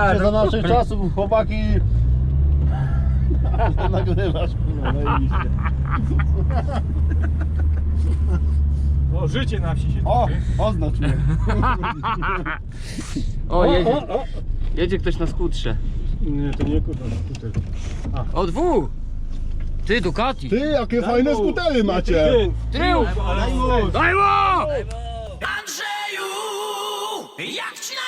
A, Gdzie za naszych czasów chłopaki... Ale Nagrywasz, kurwa, no najebiście. O, życie na wsi się O, oznacz mnie. O, jedzie, jedzie ktoś na skutrze. Nie, to nie kurwa, na skuter. O, dwóch! Ty, Ducati! Ty, jakie fajne skutery macie. Tył! Ale Ale Andrzeju! Jak ci na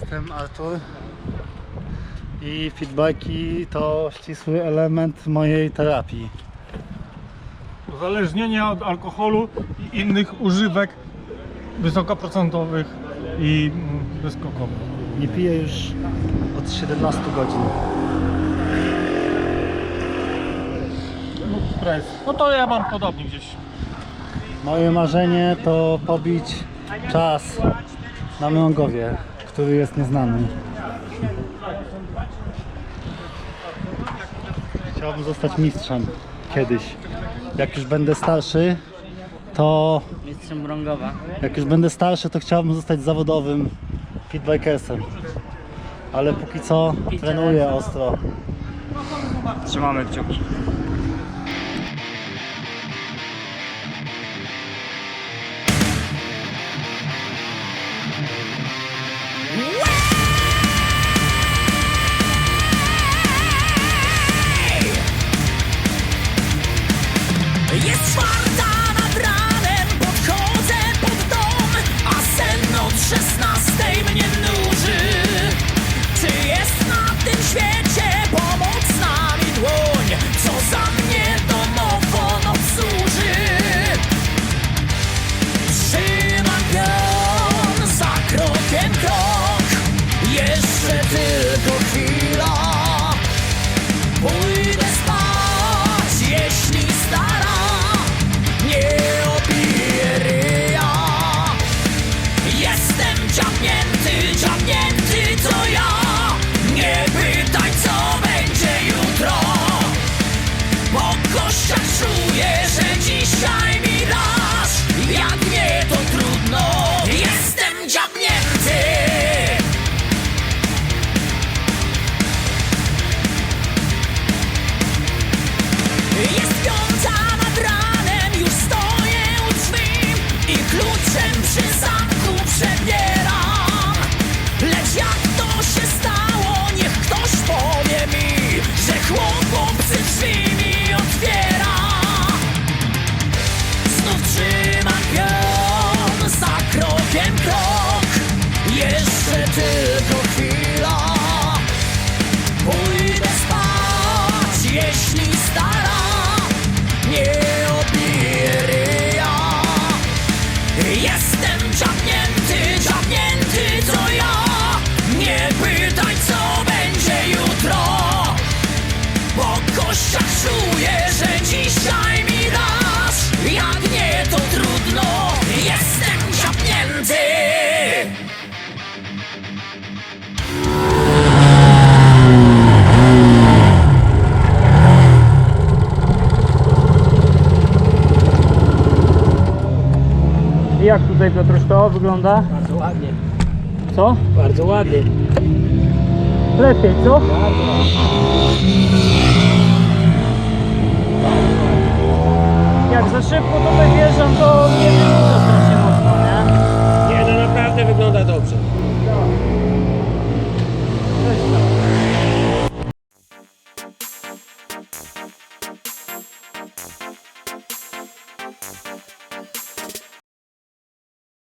jestem Artur i feedbacki to ścisły element mojej terapii. Uzależnienie od alkoholu i innych używek wysokoprocentowych i mm, bezkokowych. Nie piję już od 17 godzin. No, stres. No to ja mam podobnie gdzieś. Moje marzenie to pobić czas na Mrągowie, który jest nieznany. Chciałbym zostać mistrzem kiedyś. Jak już będę starszy, to Mistrzem Brągowa. jak już będę starszy, to chciałbym zostać zawodowym feedbackersem. Ale póki co trenuję ostro. Trzymamy kciuki. Jeszcze tylko chwila kościach czuję, że dzisiaj mi dasz. Jak nie, to trudno. Jestem dziabnięty. Jak tutaj Piotruś to wygląda? Bardzo ładnie, Co? bardzo ładnie. Lepiej, co? Za szybko tutaj wjeżdżam, to nie wygląda strasznie mocno, nie? Nie, no naprawdę wygląda dobrze.